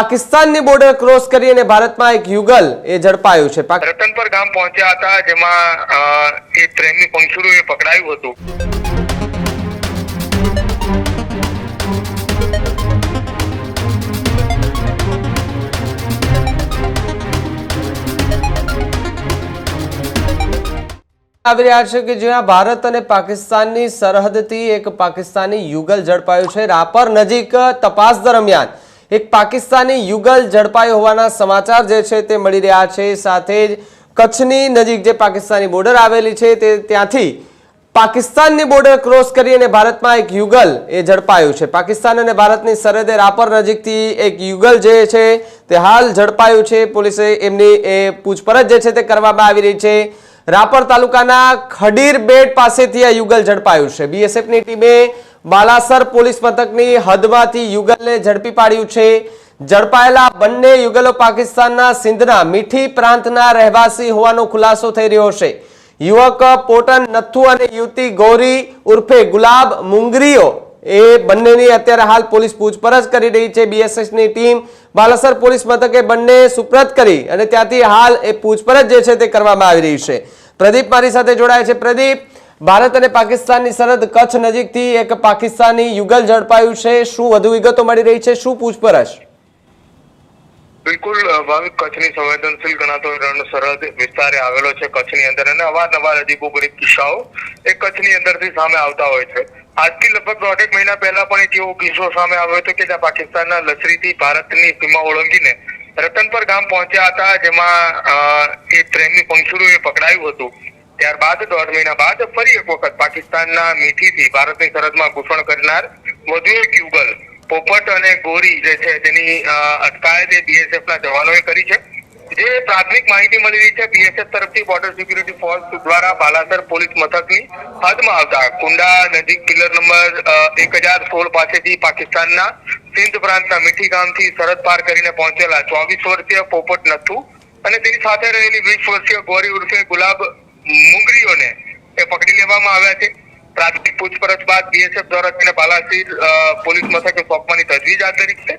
પાકિસ્તાનની border cross કરી અને ભારતમાં એક યુગલ એ ઝડપાયું છે. રતનપર ગામ પહોંચ્યા હતા જેમાં એ પ્રેમી પંખીડું એ પકડાયું હતું. આવી રહ્યા છે કે જ્યાં ભારત અને પાકિસ્તાનની સરહદથી એક પાકિસ્તાની યુગલ ઝડપાયું છે. રાપર નજીક તપાસ દરમિયાન એક પાકિસ્તાની યુગલ ઝડપાયો હોવાના સમાચાર જે છે તે મળી રહ્યા છે. સાથે જ કચ્છની નજીક જે પાકિસ્તાની બોર્ડર આવેલી છે તે ત્યાંથી પાકિસ્તાનની બોર્ડર ક્રોસ કરી અને ભારતમાં એક યુગલ એ ઝડપાયું છે. પાકિસ્તાન અને ભારતની સરહદે રાપર નજીકથી એક યુગલ જે છે તે હાલ ઝડપાયું છે. પોલીસે એમની એ પૂછપરછ જે છે તે કરવામાં આવી રહી છે. રાપર તાલુકાના ખડીર બેટ પાસેથી આ યુગલ ઝડપાયું છે. બીએસએફની ટીમે બાલાસર પોલીસ મથકની હદમાંથી યુગલને ઝડપી પાડ્યું છે. ઝડપાયેલા બંને યુગલો પાકિસ્તાનના સિંધના મીઠી પ્રાંતના રહેવાસી હોવાનો ખુલાસો થઈ રહ્યો છે. યુવક પોટન નથુ અને યુવતી ગૌરી ઉર્ફે ગુલાબ મુંગરીઓ એ બંનેની અત્યારે હાલ પોલીસ પૂછપરછ કરી રહી છે. બીએસએસની ટીમ બાલાસર પોલીસ મથકે બંને સુપ્રત કરી અને ત્યાંથી હાલ એ પૂછપરછ જે છે તે કરવામાં આવી રહી છે. પ્રદીપ મારી સાથે જોડાય છે. પ્રદીપ ભારત અને પાકિસ્તાનની સરહદ કચ્છ નજીકથી એક પાકિસ્તાની યુગલ ઝડપાયું છે. શું વધુ વિગતો મળી રહી છે? શું પૂછપરછ? બિલકુલ ભાવિક કચ્છની સંવેદનશીલ ગણાતો રણ સરહદ વિસ્તારે આવેલો છે કચ્છની અંદર અને અવારનવાર અજીબોગરીબ કિસ્સાઓ એ કચ્છની અંદરથી સામે આવતા હોય છે. આજથી લગભગ દોઢેક મહિના પહેલા પણ એક એવો કિસ્સો સામે આવ્યો હતો કે જ્યાં પાકિસ્તાનના લશ્કરીથી ભારતની સીમા ઓળંગીને રતનપર ગામ પહોંચ્યા હતા, જેમાં એ પ્રેમી પંખીડું એ પકડાયું હતું. ત્યારબાદ દોઢ મહિના બાદ ફરી એક વખત પાકિસ્તાનના મીઠીથી ભારતની સરહદમાં ઘૂસણ કરનાર વધુ એક યુગલ પોપટ અને ગોરી જે છે તેની અટકાયત એ બીએસએફ ના જવાનોએ કરી છે. જે પ્રાથમિક માહિતી મળી રહી છે બીએસએફ તરફથી બોર્ડર સિક્યુરિટી ફોર્સ દ્વારા બાલાસર પોલીસ મથકની હદમાં આવતા કુંડા નજીક પિલર નંબર એક હજાર સોળ પાસેથી પાકિસ્તાનના સિંધ પ્રાંતના મીઠી ગામથી સરહદ પાર કરીને પહોંચેલા ચોવીસ વર્ષીય પોપટ નથુ અને તેની સાથે રહેલી વીસ વર્ષીય ગોરી ઉર્ફે ગુલાબ મુંગરીઓને એ પકડી લેવામાં આવ્યા છે. પ્રાથમિક પૂછપરછ બાદ બીએસએફ દ્વારા તેને બાલાસી પોલીસ મથકે સોંપવાની તજવીજ હાથ ધરી છે.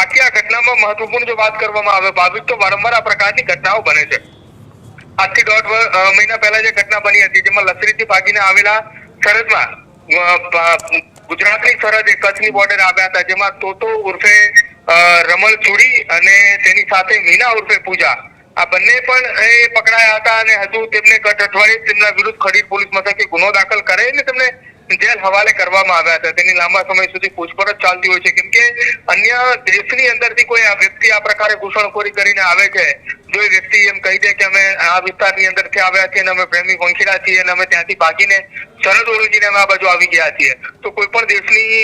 આખી આ ઘટનામાં મહત્વપૂર્ણ જો વાત કરવામાં આવે, ભાવિક તો વારંવાર આ પ્રકારની ઘટનાઓ બને છે. આજથી દોઢ મહિના પહેલા જે ઘટના બની હતી, જેમાં લશ્કરીથી ભાગીને આવેલા સરહદમાં ગુજરાતની સરહદે કચ્છની બોર્ડર આવ્યા હતા, જેમાં તોતો ઉર્ફે રમલ ચુડી અને તેની સાથે મીના ઉર્ફે પૂજા આ બંને પણ એ પકડાયા હતા અને હજુ તેમને ગત અઠવાડિયે તેમના વિરુદ્ધ ખડીર પોલીસ મથકે ગુનો દાખલ કરાવીને તેમને જેલ હવાલે કરવામાં આવ્યા હતા. તેની લાંબા સમય સુધી પૂછપરછ ચાલતી હોય છે. કેમ કે અન્ય દેશની અંદરથી કોઈ આ વ્યક્તિ આ પ્રકારે ઘૂસણખોરી કરીને આવે છે, જો એ વ્યક્તિ એમ કહી દે કે અમે આ વિસ્તારની અંદરથી આવ્યા છીએ અને અમે પ્રેમી પંખીડા છીએ અને અમે ત્યાંથી ભાગીને સરહદ ઓળંગીને અમે આ બાજુ આવી ગયા છીએ. તો કોઈ પણ દેશની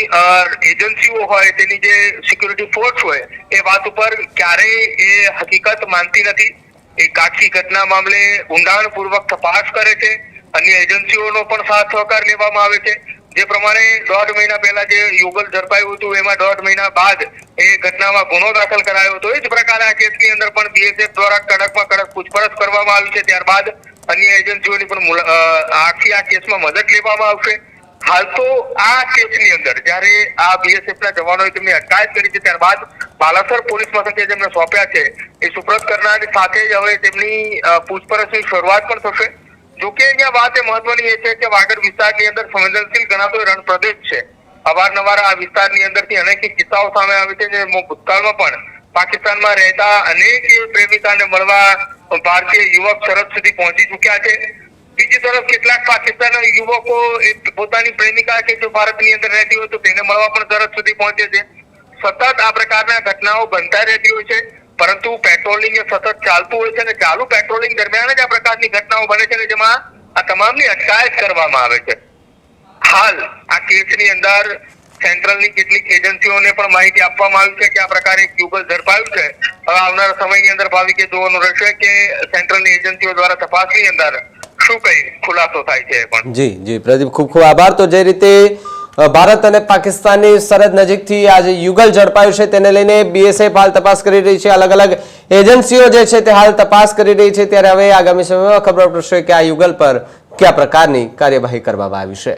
એજન્સીઓ હોય, તેની જે સિક્યુરિટી ફોર્સ હોય, એ વાત ઉપર ક્યારેય એ હકીકત માનતી નથી. એ કાઠી ઘટના મામલે ઊંડાણપૂર્વક તપાસ કરે છે. અન્ય એજન્સીઓનો પણ સાથ સહકાર લેવામાં આવે છે. જે પ્રમાણે દોઢ મહિના પહેલા જે યુગલ ઝડપાયું હતું, એમાં દોઢ મહિના બાદ એ ઘટનામાં ગુનો દાખલ કરાયો હતો. એ જ પ્રકારે આ કેસની અંદર પણ બીએસએફ દ્વારા કડકમાં કડક પૂછપરછ કરવામાં આવી છે. ત્યારબાદ અન્ય એજન્સીઓની પણ આખી આ કેસમાં મદદ લેવામાં આવશે. હાલ તો આ કેસની અંદર, જ્યારે આ બીએસએફ ના જવાનોએ તેમની અટકાયત કરી છે, ત્યારબાદ બાલાસર પોલીસ મથકે જેમને સોંપ્યા છે. એ સુપ્રત કરનારની સાથે જ હવે તેમની પૂછપરછની શરૂઆત પણ થશે. જોકે અહીંયા વાત એ મહત્વની એ છે કે વાગડ વિસ્તારની અંદર સંવેદનશીલ ગણાતો રણ પ્રદેશ છે. અવારનવાર આ વિસ્તારની અંદરથી અનેક કિસ્સાઓ સામે આવે છે, જે ભૂતકાળમાં પણ પાકિસ્તાનમાં રહેતા અનેક પ્રેમિકાને મળવા ભારતીય યુવક સરહદ સુધી પહોંચી ચુક્યા છે. બીજી તરફ કેટલાક પાકિસ્તાનના યુવકો પોતાની પ્રેમિકા કે જો ભારતની અંદર રહેતી હોય તો તેને મળવા પણ સરહદ સુધી પહોંચે છે. સતત આ પ્રકારના ઘટનાઓ બનતા રહેતી હોય છે, પરંતુ પેટ્રોલિંગ એ સતત ચાલતું હોય છે અને ચાલુ પેટ્રોલિંગ દરમિયાન જ આ પ્રકારની ઘટનાઓ બને છે અને જેમાં આ તમામની અટકાયત કરવામાં આવે છે. હાલ આ કેસની અંદર સેન્ટ્રલની કેટલીક એજન્સીઓને પણ માહિતી આપવામાં આવી છે કે આ પ્રકારે ક્યુબલ ઝડપાયું છે. હવે આવનારા સમયની અંદર ભાવિકે જોવાનું રહેશે કે સેન્ટ્રલની એજન્સીઓ દ્વારા તપાસની અંદર શું કઈ ખુલાસો થાય છે પણ. જી જી, પ્રદીપ, ખૂબ ખૂબ આભાર. તો જે રીતે ભારત અને પાકિસ્તાનની સરહદ નજીકથી આજે યુગલ ઝડપાયું છે તેને લઈને બીએસએફ હાલ તપાસ કરી રહી છે. અલગ અલગ એજન્સીઓ જે છે તે હાલ તપાસ કરી રહી છે. ત્યારે હવે આગામી સમયમાં ખબર પડશે કે આ યુગલ પર કયા પ્રકારની કાર્યવાહી કરવામાં આવી છે.